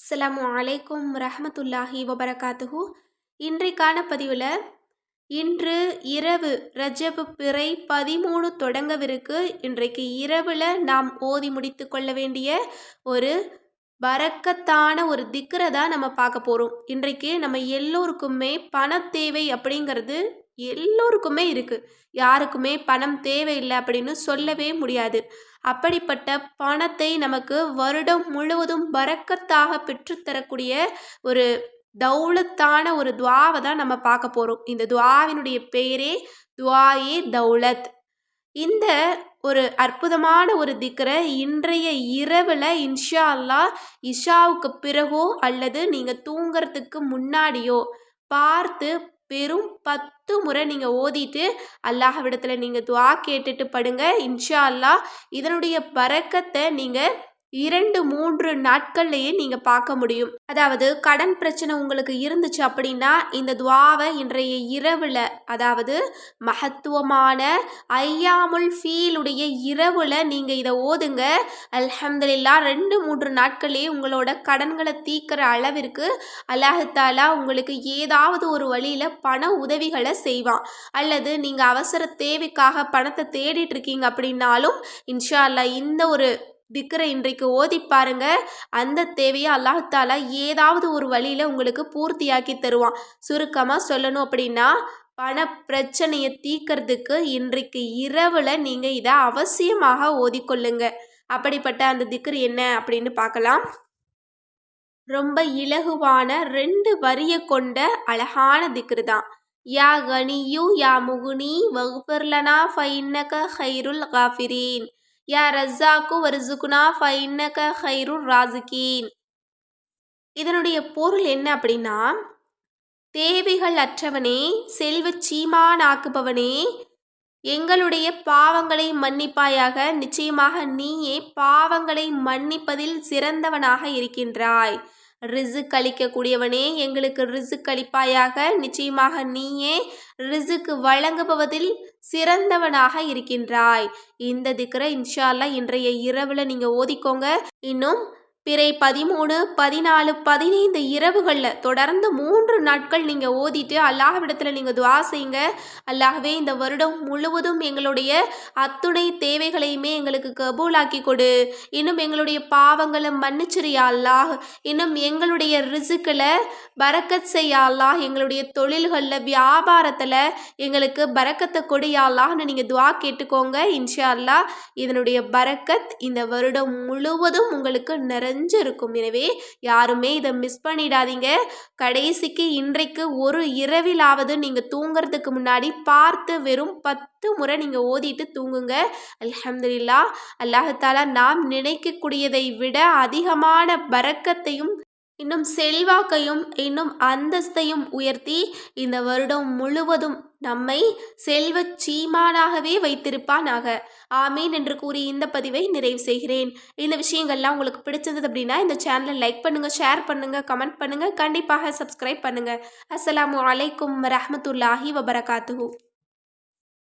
அஸ்லாம் அலைக்கும் ரஹமத்துல்லாஹி வபரகாத்துஹு. இன்றைக்கான பதிவில் இன்று இரவு ரஜபு பிறை பதிமூணு தொடங்கவிருக்கு. இன்றைக்கு இரவில் நாம் ஓதி முடித்து கொள்ள வேண்டிய ஒரு பறக்கத்தான ஒரு திக்கரை தான் நம்ம பார்க்க போகிறோம் இன்றைக்கு நம்ம எல்லோருக்குமே பண தேவை அப்படிங்கிறது எல்லோருக்குமே இருக்குது யாருக்குமே பணம் தேவையில்லை அப்படின்னு சொல்லவே முடியாது. அப்படிப்பட்ட பணத்தை நமக்கு வருடம் முழுவதும் பறக்கத்தாக பெற்றுத்தரக்கூடிய ஒரு தௌலத்தான ஒரு துவாவை தான் நம்ம பார்க்க போகிறோம் இந்த துவாவினுடைய பெயரே துவாயே தௌலத். இந்த ஒரு அற்புதமான ஒரு திக்கரை இன்றைய இரவில் இன்ஷா அல்லா இஷாவுக்கு பிறகோ அல்லது நீங்கள் தூங்கிறதுக்கு முன்னாடியோ பார்த்து வெறும் பத்து முறை நீங்கள் ஓதிட்டு அல்லாஹ்விடத்தில் நீங்கள் துவா கேட்டுட்டு படுங்க. இன்ஷா அல்லாஹ் இதனுடைய பறக்கத்தை நீங்கள் இரண்டு மூன்று நாட்கள்லையே நீங்கள் பார்க்க முடியும். அதாவது கடன் பிரச்சனை உங்களுக்கு இருந்துச்சு அப்படின்னா இந்த துவாவை இன்றைய இரவில் அதாவது மகத்துவமான ஐயாமுல் ஃபீலுடைய இரவில் நீங்கள் இதை ஓதுங்க. அல்ஹம்துலில்லா ரெண்டு மூன்று நாட்களே உங்களோட கடன்களை தீக்கிற அளவிற்கு அல்லாஹாலா உங்களுக்கு ஏதாவது ஒரு வழியில் பண உதவிகளை செய்வான். அல்லது நீங்கள் அவசர தேவைக்காக பணத்தை தேடிட்டு இருக்கீங்க அப்படின்னாலும் இன்ஷா அல்லா இந்த ஒரு திக்கரை இன்றைக்கு ஓதி பாருங்க. அந்த தேவையை அல்லாஹாலா ஏதாவது ஒரு வழியில் உங்களுக்கு பூர்த்தியாக்கி தருவான். சுருக்கமாக சொல்லணும் அப்படின்னா பண பிரச்சனையை தீக்கிறதுக்கு இன்றைக்கு இரவில் நீங்கள் இதை அவசியமாக ஓதிக்கொள்ளுங்க அப்படிப்பட்ட அந்த திக்கர் என்ன அப்படின்னு பார்க்கலாம். ரொம்ப இலகுவான ரெண்டு வரியை கொண்ட அழகான திக்ரு தான். யா கனியு யா முகுனி வகுபர்லனா ஃபைன்னக ஹைருல் காஃபிரீன். யா ரஸ்ஸாக்கு வருசுகுனா ஃபைன்னக ஹைருர் ராசுகீன் இதனுடைய பொருள் என்ன அப்படின்னா தேவைகள் அற்றவனே செல்வ சீமானாக்குபவனே எங்களுடைய பாவங்களை மன்னிப்பாயாக நிச்சயமாக நீயே பாவங்களை மன்னிப்பதில் சிறந்தவனாக இருக்கின்றாய். ரிசுக் அளிக்கக்கூடியவனே எங்களுக்கு ரிசுக் அளிப்பாயாக நிச்சயமாக நீயே ரிசுக்கு வழங்குபவதில் சிறந்தவனாக இருக்கின்றாய். இந்த திக்கரை இன்ஷால்லா இன்றைய இரவில் நீங்கள் ஓதிக்கோங்க. இன்னும் பிறை பதிமூணு பதினாலு பதினைந்து இரவுகளில் தொடர்ந்து மூன்று நாட்கள் நீங்கள் ஓதிட்டு அல்லாஹ்விடத்தில் நீங்கள் துவா செய்யுங்க. அல்லாஹவே இந்த வருடம் முழுவதும் எங்களுடைய அத்துணை தேவைகளையுமே எங்களுக்கு கபூலாக்கி கொடு. இன்னும் எங்களுடைய பாவங்களை மன்னிச்சிரியா அல்லாஹ். இன்னும் எங்களுடைய ரிசுக்கில் பறக்கத் செய்யா அல்லாஹ். எங்களுடைய தொழில்களில் வியாபாரத்தில் எங்களுக்கு பறக்கத்தை கொடியா அல்லாஹ்னு நீங்கள் துவா கேட்டுக்கோங்க. இன்ஷா அல்லாஹ் இதனுடைய பறக்கத் இந்த வருடம் முழுவதும் உங்களுக்கு நிற இருக்கும் எனவே யாருமே இதை மிஸ் பண்ணிடாதீங்க. கடைசிக்கு இன்றைக்கு ஒரு இரவிலாவது நீங்கள் தூங்குறதுக்கு முன்னாடி பார்த்து வெறும் பத்து முறை நீங்கள் ஓதிட்டு தூங்குங்க. அல்ஹம்துலில்லா அல்லாஹாலா நாம் நினைக்கக்கூடியதை விட அதிகமான பறக்கத்தையும் இன்னும் செல்வாக்கையும் இன்னும் அந்தஸ்தையும் உயர்த்தி இந்த வருடம் முழுவதும் நம்மை செல்வ சீமானாகவே வைத்திருப்பானாக. ஆமீன் என்று கூறி இந்த பதிவை நிறைவு செய்கிறேன். இந்த விஷயங்கள்லாம் உங்களுக்கு பிடிச்சிருந்தது அப்படின்னா இந்த சேனலை லைக் பண்ணுங்கள் ஷேர் பண்ணுங்கள் கமெண்ட் பண்ணுங்கள் கண்டிப்பாக சப்ஸ்கிரைப் பண்ணுங்கள் அஸ்ஸலாமு அலைக்கும் ரஹமத்துல்லாஹி வபரகாத்துஹூ.